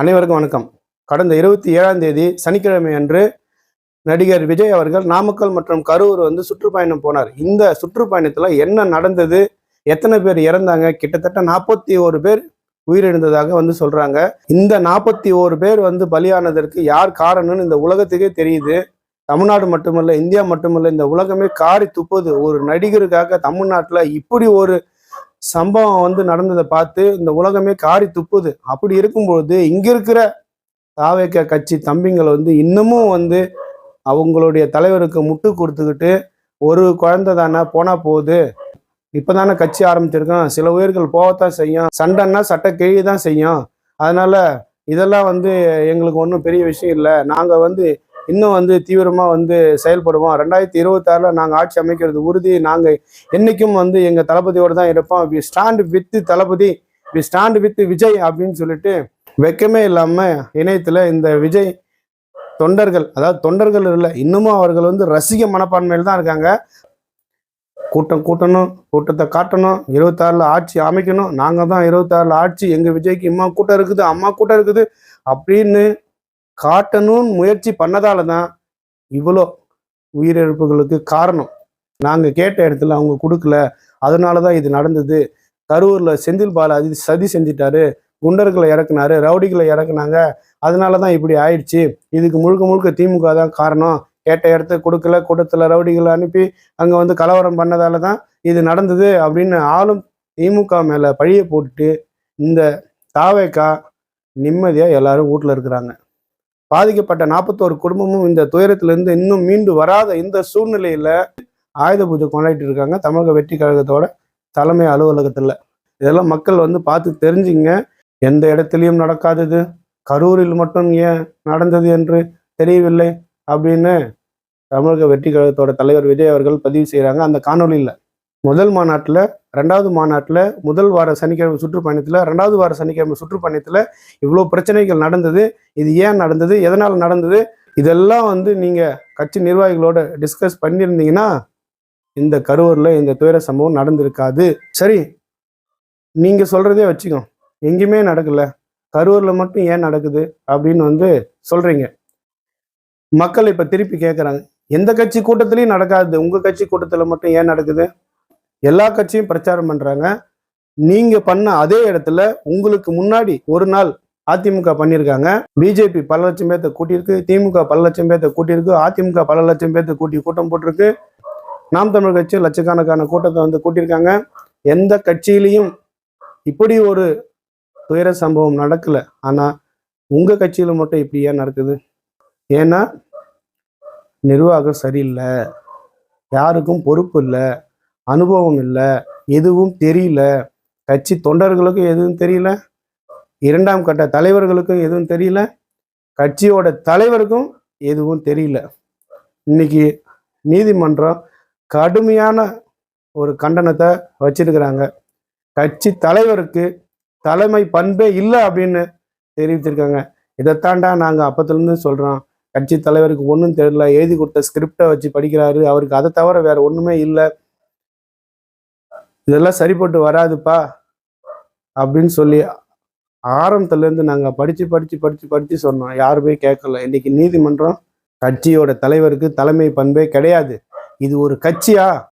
அனைவருக்கும் வணக்கம். கடந்த இருபத்தி ஏழாம் தேதி சனிக்கிழமை அன்று நடிகர் விஜய் அவர்கள் நாமக்கல் மற்றும் கரூர் வந்து சுற்றுப்பயணம் போனார். இந்த சுற்றுப்பயணத்தில் என்ன நடந்தது? எத்தனை பேர் இறந்தாங்க? கிட்டத்தட்ட நாற்பத்தி ஒரு பேர் உயிரிழந்ததாக வந்து சொல்றாங்க. இந்த நாற்பத்தி ஒரு பேர் வந்து பலியானதற்கு யார் காரணம்னு இந்த உலகத்துக்கே தெரியுது. தமிழ்நாடு மட்டுமல்ல இந்தியா மட்டுமல்ல இந்த உலகமே காரி துப்புது. ஒரு நடிகருக்காக தமிழ்நாட்டில் இப்படி ஒரு சம்பவம் வந்து நடந்ததை பார்த்து இந்த உலகமே காரி துப்புது. அப்படி இருக்கும்பொழுது இங்க இருக்கிற தாவேக்க கட்சி தம்பிங்களை வந்து இன்னமும் வந்து அவங்களுடைய தலைவருக்கு முட்டு கொடுத்துக்கிட்டு ஒரு குழந்தை தானே போனா போகுது. இப்பதானே கட்சி ஆரம்பிச்சிருக்கான். சில உயிர்கள் போகத்தான் செய்யும். சண்டைன்னா சட்டை கிழி தான் செய்யும். அதனால இதெல்லாம் வந்து எங்களுக்கு ஒன்றும் பெரிய விஷயம் இல்லை. நாங்கள் வந்து இன்னும் வந்து தீவிரமாக வந்து செயல்படுவோம். ரெண்டாயிரத்தி இருபத்தாறுல நாங்கள் ஆட்சி அமைக்கிறது உறுதி. நாங்கள் என்றைக்கும் வந்து எங்கள் தளபதியோடு தான் இருப்போம். We stand with Thalapathy. We stand with Vijay அப்படின்னு சொல்லிட்டு வெக்கமே இல்லாமல் இணையத்தில் இந்த விஜய் தொண்டர்கள் அதாவது தொண்டர்கள் இல்லை இன்னமும் அவர்கள் வந்து ரசிக மனப்பான்மையில் தான் இருக்காங்க. கூட்டம் கூட்டணும் கூட்டத்தை காட்டணும். இருபத்தாறில் ஆட்சி அமைக்கணும். நாங்கள் தான் இருபத்தாறில் ஆட்சி. எங்கள் விஜய்க்கு இம்மா கூட்டம் இருக்குது அம்மா கூட்டம் இருக்குது அப்படின்னு காட்டணும்னு முயற்சி பண்ணதால தான் இவ்வளோ உயிரிழப்புகளுக்கு காரணம். நாங்கள் கேட்ட இடத்துல அவங்க கொடுக்கல. அதனால தான் இது நடந்தது. கரூரில் செந்தில் பாலாஜி சதி செஞ்சிட்டாரு. குண்டர்களை இறக்குனாரு ரவுடிகளை இறக்குனாங்க. அதனால தான் இப்படி ஆயிடுச்சு. இதுக்கு முழுக்க முழுக்க திமுக தான் காரணம். கேட்ட இடத்த கொடுக்கல கூட்டத்தில் ரவுடிகளை அனுப்பி அங்கே வந்து கலவரம் பண்ணதால தான் இது நடந்தது அப்படின்னு ஆளும் திமுக மேலே பழிய போட்டுட்டு இந்த தாவேக்கா நிம்மதியாக எல்லாரும் வீட்டில் இருக்கிறாங்க. பாதிக்கப்பட்ட நாற்பத்தோரு குடும்பமும் இந்த துயரத்திலிருந்து இன்னும் மீண்டு வராத இந்த சூழ்நிலையில ஆயுத பூஜை கொண்டாடிட்டு இருக்காங்க. தமிழக வெற்றி கழகத்தோட தலைமை அலுவலகத்துல. இதெல்லாம் மக்கள் வந்து பார்த்து தெரிஞ்சுங்க. எந்த இடத்துலையும் நடக்காதது. கரூரில் மட்டும் ஏன் நடந்தது என்று தெரியவில்லை அப்படின்னு தமிழக வெற்றி கழகத்தோட தலைவர் விஜய் அவர்கள் பதிவு செய்கிறாங்க அந்த காணொலியில் முதல் மாநாட்டில் ரெண்டாவது மாநாட்டில் முதல் வார சனிக்கிழமை சுற்றுப்பயணத்தில் ரெண்டாவது வார சனிக்கிழமை சுற்றுப்பயணத்தில் இவ்வளோ பிரச்சனைகள் நடந்தது. இது ஏன் நடந்தது? எதனால் நடந்தது? இதெல்லாம் வந்து நீங்கள் கட்சி நிர்வாகிகளோட டிஸ்கஸ் பண்ணியிருந்தீங்கன்னா இந்த கரூரில் இந்த துயர சம்பவம் நடந்திருக்காது. சரி நீங்கள் சொல்கிறதே வச்சுக்கோ. எங்கேயுமே நடக்கலை. கரூரில் மட்டும் ஏன் நடக்குது? அப்படின்னு வந்து சொல்கிறீங்க மக்கள் இப்போ திருப்பி கேட்குறாங்க எந்த கட்சி கூட்டத்திலையும் நடக்காது. உங்கள் கட்சி கூட்டத்தில் மட்டும் ஏன் நடக்குது? எல்லா கட்சியும் பிரச்சாரம் பண்றாங்க. நீங்க பண்ண அதே இடத்துல உங்களுக்கு முன்னாடி ஒரு நாள் அதிமுக பண்ணியிருக்காங்க பிஜேபி பல லட்சம் பேர்த்த கூட்டியிருக்கு. திமுக பல லட்சம் பேர்த்த கூட்டியிருக்கு. அதிமுக பல லட்சம் பேர்த்த கூட்டி கூட்டம் போட்டிருக்கு. நாம் தமிழ் கட்சி லட்சக்கணக்கான கூட்டத்தை வந்து கூட்டியிருக்காங்க. எந்த கட்சியிலையும் இப்படி ஒரு துயர சம்பவம் நடக்கல. ஆனா உங்க கட்சியில மட்டும் இப்படி ஏன் நடக்குது? ஏன்னா நிர்வாகம் சரியில்லை. யாருக்கும் பொறுப்பு இல்லை. அனுபவம் இல்லை எதுவும் தெரியல. கட்சி தொண்டர்களுக்கும் எதுவும் தெரியல. இரண்டாம் கட்ட தலைவர்களுக்கும் எதுவும் தெரியல. கட்சியோட தலைவருக்கும் எதுவும் தெரியல. இன்னைக்கு நீதிமன்றம் கடுமையான ஒரு கண்டனத்தை வச்சிருக்கிறாங்க. கட்சி தலைவருக்கு தலைமை பண்பே இல்லை அப்படின்னு தெரிவித்திருக்காங்க. இதைத்தாண்டா நாங்கள் அப்பத்துலேருந்து சொல்கிறோம் கட்சி தலைவருக்கு ஒன்றும் தெரியல. எழுதி கொடுத்த ஸ்கிரிப்டை வச்சு படிக்கிறாரு. அவருக்கு அதை தவிர வேறு ஒன்றுமே இல்லை. இதெல்லாம் சரிப்பட்டு வராதுப்பா அப்படின்னு சொல்லி ஆரம்பத்துலேருந்து நாங்கள் படித்து படித்து படித்து படித்து சொன்னோம். யாருமே கேட்கல. இன்னைக்கு நீதிமன்றம் கட்சியோட தலைவருக்கு தலைமை பண்பே கிடையாது. இது ஒரு கட்சியா?